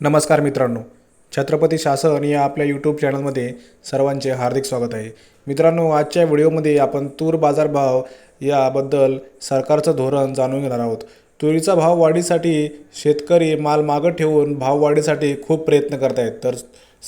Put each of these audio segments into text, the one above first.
नमस्कार मित्रांनो. छत्रपती शासन या आपल्या यूट्यूब चॅनलमध्ये सर्वांचे हार्दिक स्वागत आहे. मित्रांनो आजच्या व्हिडिओमध्ये आपण तूर बाजारभाव याबद्दल सरकारचं धोरण जाणून घेणार आहोत. तुरीचा भाव वाढीसाठी शेतकरी माल मागं ठेवून भाव वाढीसाठी खूप प्रयत्न करत आहेत तर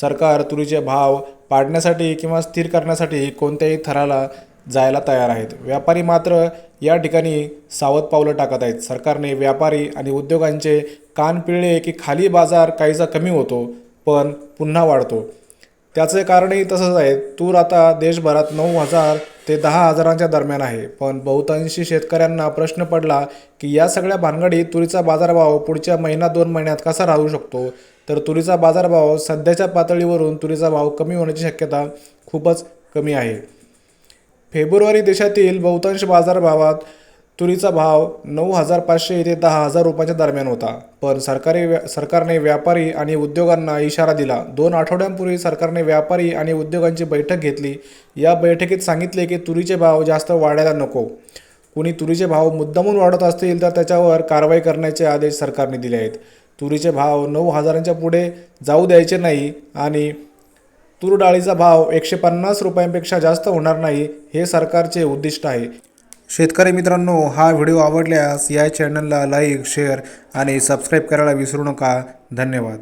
सरकार तुरीचे भाव पाडण्यासाठी किंवा स्थिर करण्यासाठी कोणत्याही थराला जायला तयार आहेत. व्यापारी मात्र या ठिकाणी सावध पावलं टाकत आहेत. सरकारने व्यापारी आणि उद्योगांचे कान पिळले की खाली बाजार काहीसा कमी होतो पण पुन्हा वाढतो. त्याचे कारणही तसंच आहे. तूर आता देशभरात नऊ हजार ते दहा हजारांच्या दरम्यान आहे. पण बहुतांशी शेतकऱ्यांना प्रश्न पडला की या सगळ्या भानगडीत तुरीचा बाजारभाव पुढच्या महिना दोन महिन्यात कसा राहू शकतो? तर तुरीचा बाजारभाव सध्याच्या पातळीवरून तुरीचा भाव कमी होण्याची शक्यता खूपच कमी आहे. फेब्रुवारी देशातील बहुतांश बाजारभावात तुरीचा भाव नऊ हजार पाचशे ते दहा हजार रुपयांच्या दरम्यान होता. पण सरकारी व्या सरकारने व्यापारी आणि उद्योगांना इशारा दिला. दोन आठवड्यांपूर्वी सरकारने व्यापारी आणि उद्योगांची बैठक घेतली. या बैठकीत सांगितले की तुरीचे भाव जास्त वाढायला नको. कुणी तुरीचे भाव मुद्दामून वाढत असतील तर त्याच्यावर कारवाई करण्याचे आदेश सरकारने दिले आहेत. तुरीचे भाव नऊ हजारांच्या पुढे जाऊ द्यायचे नाही आणि तूर डाळीचा भाव एकशे पन्नास रुपयांपेक्षा जास्त होणार नाही हे सरकारचे उद्दिष्ट आहे. शेतकरी मित्रांनो हा व्हिडिओ आवडल्यास या चॅनलला लाईक शेअर आणि सबस्क्राईब करायला विसरू नका. धन्यवाद.